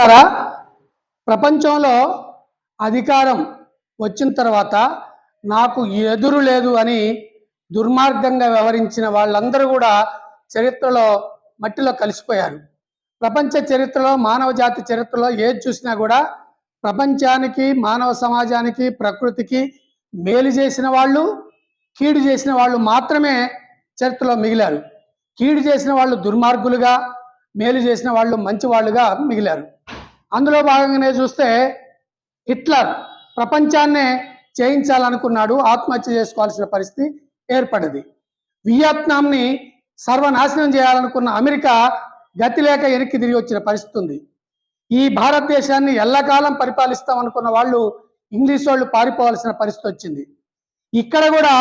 మిత్రులారా ప్రపంచంలో అధికారం వచ్చిన తర్వాత నాకు ఎదురు లేదు అని దుర్మార్గంగా వ్యవహరించిన వాళ్ళందరూ కూడా చరిత్రలో మట్టిలో కలిసిపోయారు. ప్రపంచ చరిత్రలో మానవ జాతి చరిత్రలో ఏది చూసినా కూడా ప్రపంచానికి మానవ సమాజానికి ప్రకృతికి మేలు చేసిన వాళ్ళు కీడు చేసిన వాళ్ళు మాత్రమే చరిత్రలో మిగిలారు. కీడు చేసిన వాళ్ళు దుర్మార్గులుగా మేలు చేసిన వాళ్ళు మంచి వాళ్ళుగా మిగిలారు. అందులో భాగంగానే చూస్తే హిట్లర్ ప్రపంచాన్నే చేయించాలనుకున్నాడు ఆత్మహత్య చేసుకోవాల్సిన పరిస్థితి ఏర్పడింది. వియత్నాంని సర్వనాశనం చేయాలనుకున్న అమెరికా గతి లేక వెనక్కి తిరిగి వచ్చిన పరిస్థితి ఉంది. ఈ భారతదేశాన్ని ఎల్లకాలం పరిపాలిస్తాం అనుకున్న వాళ్ళు ఇంగ్లీష్ వాళ్ళు పారిపోవాల్సిన పరిస్థితి వచ్చింది. ఇక్కడ కూడా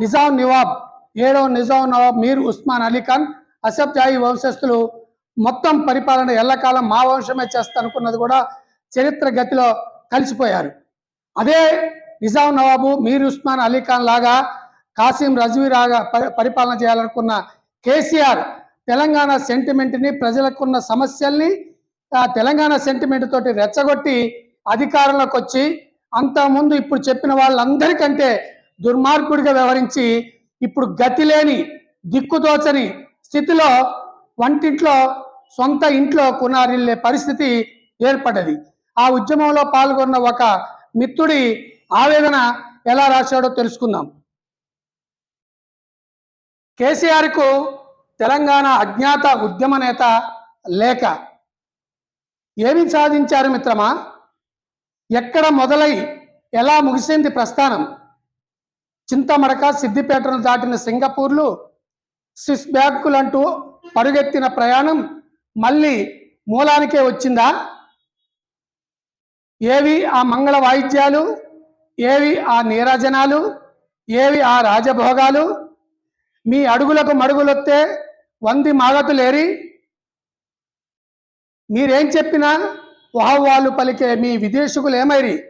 నిజాం నివాబ్ ఏడవ నిజాం నవాబ్ మీర్ ఉస్మాన్ అలీ ఖాన్ అసఫ్ జాయి వంశస్థులు మొత్తం పరిపాలన ఎల్లకాలం మా వంశమే చేస్తా అనుకున్నది కూడా చరిత్ర గతిలో కలిసిపోయారు. అదే నిజాం నవాబు మీర్ ఉస్మాన్ అలీ ఖాన్ లాగా కాసిం రజ్వీ లాగా పరిపాలన చేయాలనుకున్న కేసీఆర్ తెలంగాణ సెంటిమెంట్ని ప్రజలకున్న సమస్యల్ని ఆ తెలంగాణ సెంటిమెంట్ తోటి రెచ్చగొట్టి అధికారంలోకి వచ్చి అంతకుముందు ఇప్పుడు చెప్పిన వాళ్ళందరికంటే దుర్మార్గుడిగా వ్యవహరించి ఇప్పుడు గతి లేని దిక్కుతోచని స్థితిలో వంటింట్లో సొంత ఇంట్లో కునారిల్లే పరిస్థితి ఏర్పడ్డది. ఆ ఉద్యమంలో పాల్గొన్న ఒక మిత్రుడి ఆవేదన ఎలా రాశాడో తెలుసుకుందాం. కేసీఆర్కు తెలంగాణ అజ్ఞాత ఉద్యమ నేత లేక ఏమి సాధించారు మిత్రమా? ఎక్కడ మొదలై ఎలా ముగిసింది ప్రస్థానం? చింతమడక సిద్దిపేటను దాటిన సింగపూర్లు స్విస్ బ్యాంకులంటూ పరుగెత్తిన ప్రయాణం మళ్ళీ మూలానికే వచ్చిందా? ఏవి ఆ మంగళ వాయిద్యాలు? ఏవి ఆ నీరాజనాలు? ఏవి ఆ రాజభోగాలు? మీ అడుగులకు మడుగులొత్తే వంది మాగతులేరి? మీరేం చెప్పినా వాహవాళ్ళు పలికే మీ విదేశకులు ఏమైరి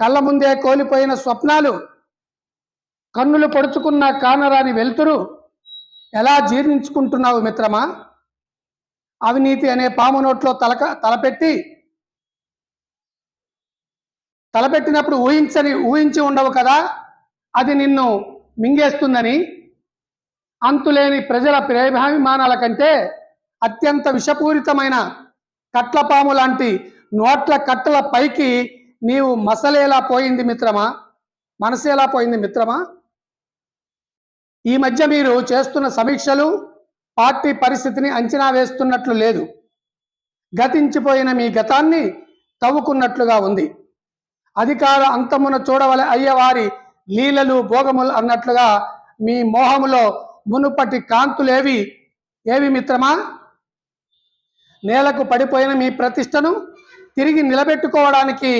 కళ్ళ ముందే కోల్పోయిన స్వప్నాలు? కన్నులు పొడుచుకున్న కానరాని వెలుతురు? ఎలా జీర్ణించుకుంటున్నావు మిత్రమా? అవినీతి అనే పాము నోట్లో తలక తలపెట్టి తలపెట్టినప్పుడు ఊహించని ఊహించి ఉండవు కదా అది నిన్ను మింగేస్తుందని. అంతులేని ప్రజల ప్రేమాభిమానాల కంటే అత్యంత విషపూరితమైన కట్లపాము లాంటి నోట్ల కట్టల పైకి నీవు మసలేలా పోయింది మిత్రమా? మనసేలా పోయింది మిత్రమా? ఈ మధ్య మీరు చేస్తున్న సమీక్షలు పార్టీ పరిస్థితిని అంచనా వేస్తున్నట్లు లేదు. గతించిపోయిన మీ గతాన్ని తవ్వుకున్నట్లుగా ఉంది. అధికార అంతమున చూడవల అయ్యవారి లీలలు భోగములు అన్నట్లుగా మీ మోహములో మునుపటి కాంతులేవి. ఏవి మిత్రమా? నేలకు పడిపోయిన మీ ప్రతిష్టను తిరిగి నిలబెట్టుకోవడానికి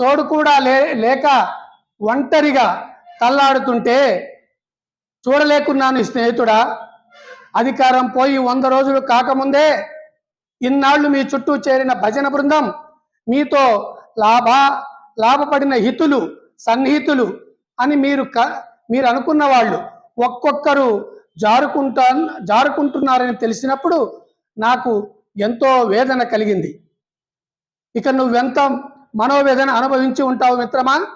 తోడు కూడా లే లేక ఒంటరిగా తల్లాడుతుంటే చూడలేకున్నాను స్నేహితుడా. అధికారం పోయి వంద రోజులు కాకముందే ఇన్నాళ్ళు మీ చుట్టూ చేరిన భజన బృందం మీతో లాభ లాభపడిన హితులు సన్నిహితులు అని మీరు క మీరు అనుకున్న వాళ్ళు ఒక్కొక్కరు జారుకుంటా జారుకుంటున్నారని తెలిసినప్పుడు నాకు ఎంతో వేదన కలిగింది. ఇక నువ్వెంత మనోవేదన అనుభవించి ఉంటావు మిత్రమా?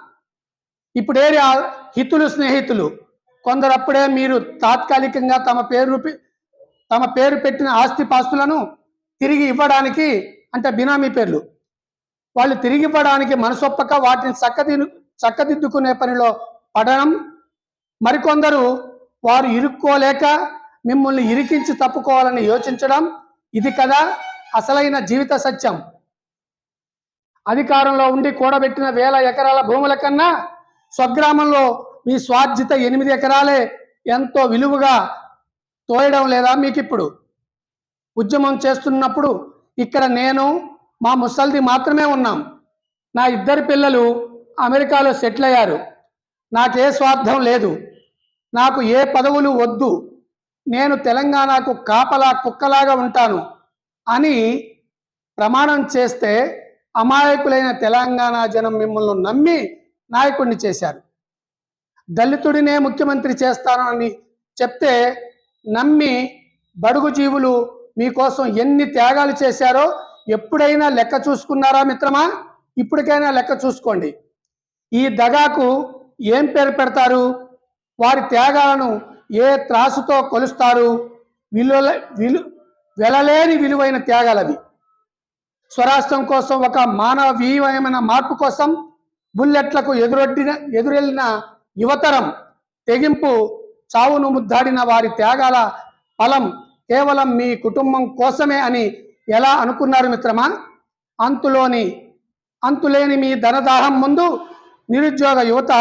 ఇప్పుడేరి ఆ హితులు స్నేహితులు. కొందరప్పుడే మీరు తాత్కాలికంగా తమ పేరు రూపి- తమ పేరు పెట్టిన ఆస్తి పాస్తులను తిరిగి ఇవ్వడానికి అంటే బినామీ పేర్లు. వాళ్ళు తిరిగి ఇవ్వడానికి మనసొప్పక వాటిని చక్కదిను చక్కదిద్దుకునే పనిలో పడడం. మరికొందరు వారు ఇరుక్కోలేక మిమ్మల్ని ఇరికించి తప్పుకోవాలని యోచించడం. ఇది కదా అసలైన జీవిత సత్యం. అధికారంలో ఉండి కూడబెట్టిన వేల ఎకరాల భూముల కన్నా స్వగ్రామంలో మీ స్వార్జిత ఎనిమిది ఎకరాలే ఎంతో విలువగా తోయడం లేదా మీకు ఇప్పుడు ఉద్యమం చేస్తున్నప్పుడు ఇక్కడ నేను మా ముసల్ది మాత్రమే ఉన్నాం. నా ఇద్దరు పిల్లలు అమెరికాలో సెటిల్ అయ్యారు. నాకే స్వార్థం లేదు. నాకు ఏ పదవులు వద్దు. నేను తెలంగాణకు కాపలా కుక్కలాగా ఉంటాను అని ప్రమాణం చేస్తే అమాయకులైన తెలంగాణ జనం మిమ్మల్ని నమ్మి నాయకుడిని చేశారు. దళితుడినే ముఖ్యమంత్రి చేస్తాను అని చెప్తే నమ్మి బడుగు జీవులు మీకోసం ఎన్ని త్యాగాలు చేశారో ఎప్పుడైనా లెక్క చూసుకున్నారా మిత్రమా? ఇప్పటికైనా లెక్క చూసుకోండి. ఈ దగాకు ఏం పేరు పెడతారు? వారి త్యాగాలను ఏ త్రాసుతో కొలుస్తారు? విలువ విలు వెలలేని విలువైన త్యాగాలవి. స్వరాష్ట్రం కోసం ఒక మానవీయమైన మార్పు కోసం బుల్లెట్లకు ఎదురొడ్డిన ఎదురెళ్ళిన యువతరం తెగింపు చావును ముద్దాడిన వారి త్యాగాల ఫలం కేవలం మీ కుటుంబం కోసమే అని ఎలా అనుకున్నారు మిత్రమా? అంతులోని అంతులేని మీ ధనదాహం ముందు నిరుద్యోగ యువత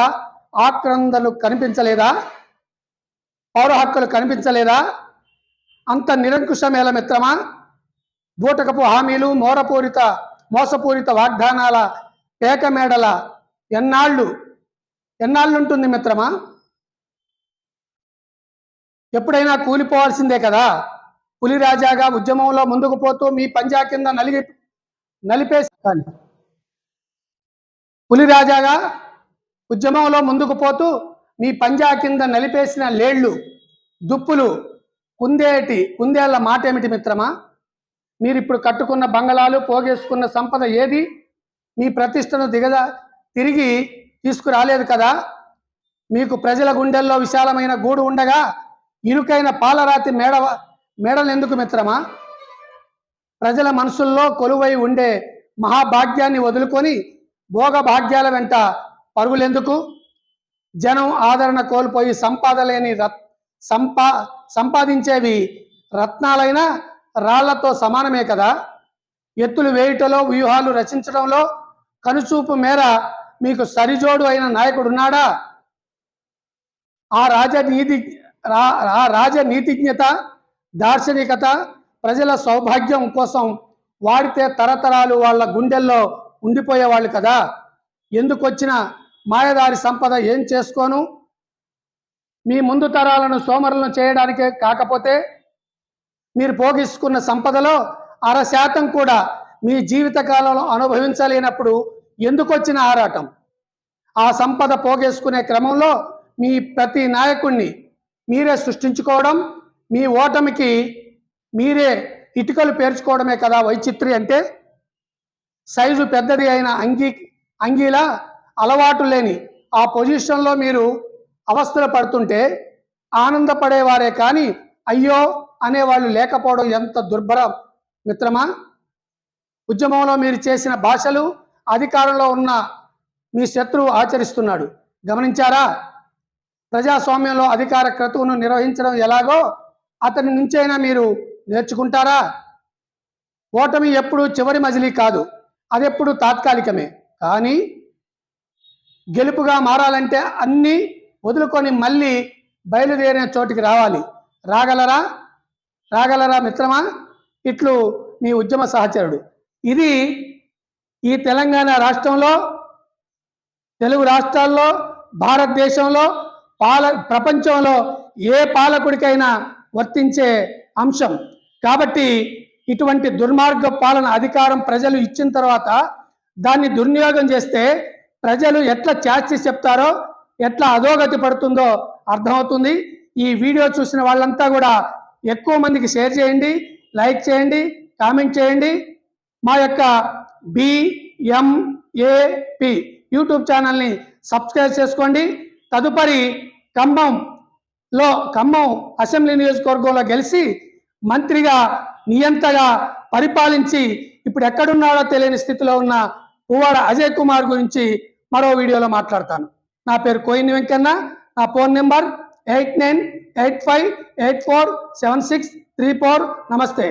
ఆక్రందలు కనిపించలేదా? పౌర హక్కులు కనిపించలేదా? అంత నిరంకుశమేల మిత్రమా? బూటకపు హామీలు మోరపూరిత మోసపూరిత వాగ్దానాల పేకమేడల ఎన్నాళ్ళు ఎన్నాళ్ళుంటుంది మిత్రమా? ఎప్పుడైనా కూలిపోవాల్సిందే కదా. పులిరాజాగా ఉద్యమంలో ముందుకు పోతూ మీ పంజా కింద నలిగి నలిపేసి కానీ పులిరాజాగా ఉద్యమంలో ముందుకు పోతూ మీ పంజా కింద నలిపేసిన లేళ్ళు దుప్పులు కుందేటి కుందేళ్ళ మాట ఏమిటి మిత్రమా? మీరిప్పుడు కట్టుకున్న బంగళాలు పోగేసుకున్న సంపద ఏది? మీ ప్రతిష్టను దిగదా తిరిగి తీసుకురాలేదు కదా. మీకు ప్రజల గుండెల్లో విశాలమైన గూడు ఉండగా ఇరుకైన పాలరాతి మేడ మేడలెందుకు మిత్రమా? ప్రజల మనసుల్లో కొలువై ఉండే మహాభాగ్యాన్ని వదులుకొని భోగభాగ్యాల వెంట పరుగులెందుకు? జనం ఆదరణ కోల్పోయి సంపాద లేని రత్ సంపా సంపాదించేవి రత్నాలైన రాళ్ళతో సమానమే కదా? ఎత్తులు వేయుటలో వ్యూహాలు రచించడంలో కనుచూపు మేర మీకు సరిజోడు అయిన నాయకుడు ఉన్నాడా ఆ రాజనీతి రా- ఆ రాజనీతిజ్ఞత దార్శనికత ప్రజల సౌభాగ్యం కోసం వాడితే తరతరాలు వాళ్ళ గుండెల్లో ఉండిపోయేవాళ్ళు కదా. ఎందుకొచ్చిన మాయదారి సంపద ఏం చేసుకోను? మీ ముందు తరాలను సోమరులను చేయడానికే కాకపోతే మీరు పోగేసుకున్న సంపదలో అర శాతం కూడా మీ జీవితకాలంలో అనుభవించలేనప్పుడు ఎందుకొచ్చిన ఆరాటం? ఆ సంపద పోగేసుకునే క్రమంలో మీ ప్రతి నాయకుణ్ణి మీరే సృష్టించుకోవడం మీ ఓటమికి మీరే ఇటుకలు పేర్చుకోవడమే కదా వైచిత్రి అంటే సైజు పెద్దది అయిన అంగీ అంగీలా అలవాటు లేని ఆ పొజిషన్లో మీరు అవస్థలు పడుతుంటే ఆనందపడేవారే కానీ అయ్యో అనేవాళ్ళు లేకపోవడం ఎంత దుర్భరం. మిత్రమా ఉద్యమంలో మీరు చేసిన భాషలు అధికారంలో ఉన్న మీ శత్రువు ఆచరిస్తున్నాడు. గమనించారా? ప్రజాస్వామ్యంలో అధికార క్రతువును నిర్వహించడం ఎలాగో అతని నుంచైనా మీరు నేర్చుకుంటారా? ఓటమి ఎప్పుడు చివరి మజిలీ కాదు అదెప్పుడు తాత్కాలికమే. కానీ గెలుపుగా మారాలంటే అన్నీ వదులుకొని మళ్ళీ బయలుదేరిన చోటికి రావాలి. రాగలరా? రాగలరా మిత్రమా? ఇట్లు మీ ఉద్యమ సహచరుడు. ఇది ఈ తెలంగాణ రాష్ట్రంలో తెలుగు రాష్ట్రాల్లో భారతదేశంలో పాల ప్రపంచంలో ఏ పాలకుడికైనా వర్తించే అంశం. కాబట్టి ఇటువంటి దుర్మార్గ పాలన అధికారం ప్రజలు ఇచ్చిన తర్వాత దాన్ని దుర్వినియోగం చేస్తే ప్రజలు ఎట్లా చాచి చెప్తారో ఎట్లా అధోగతి పడుతుందో అర్థమవుతుంది. ఈ వీడియో చూసిన వాళ్ళంతా కూడా ఎక్కువ మందికి షేర్ చేయండి లైక్ చేయండి కామెంట్ చేయండి. మా యొక్క బిఎంఏపి యూట్యూబ్ ఛానల్ని సబ్స్క్రైబ్ చేసుకోండి. తదుపరి ఖమ్మంలో ఖమ్మం అసెంబ్లీ నియోజకవర్గంలో గెలిచి మంత్రిగా నియంతగా పరిపాలించి ఇప్పుడు ఎక్కడున్నాడో తెలియని స్థితిలో ఉన్న పువ్వాడ అజయ్ కుమార్ గురించి మరో వీడియోలో మాట్లాడతాను. నా పేరు కోయిన్ వెంకన్న. నా phone number eight nine eight five eight four seven six three four. నమస్తే.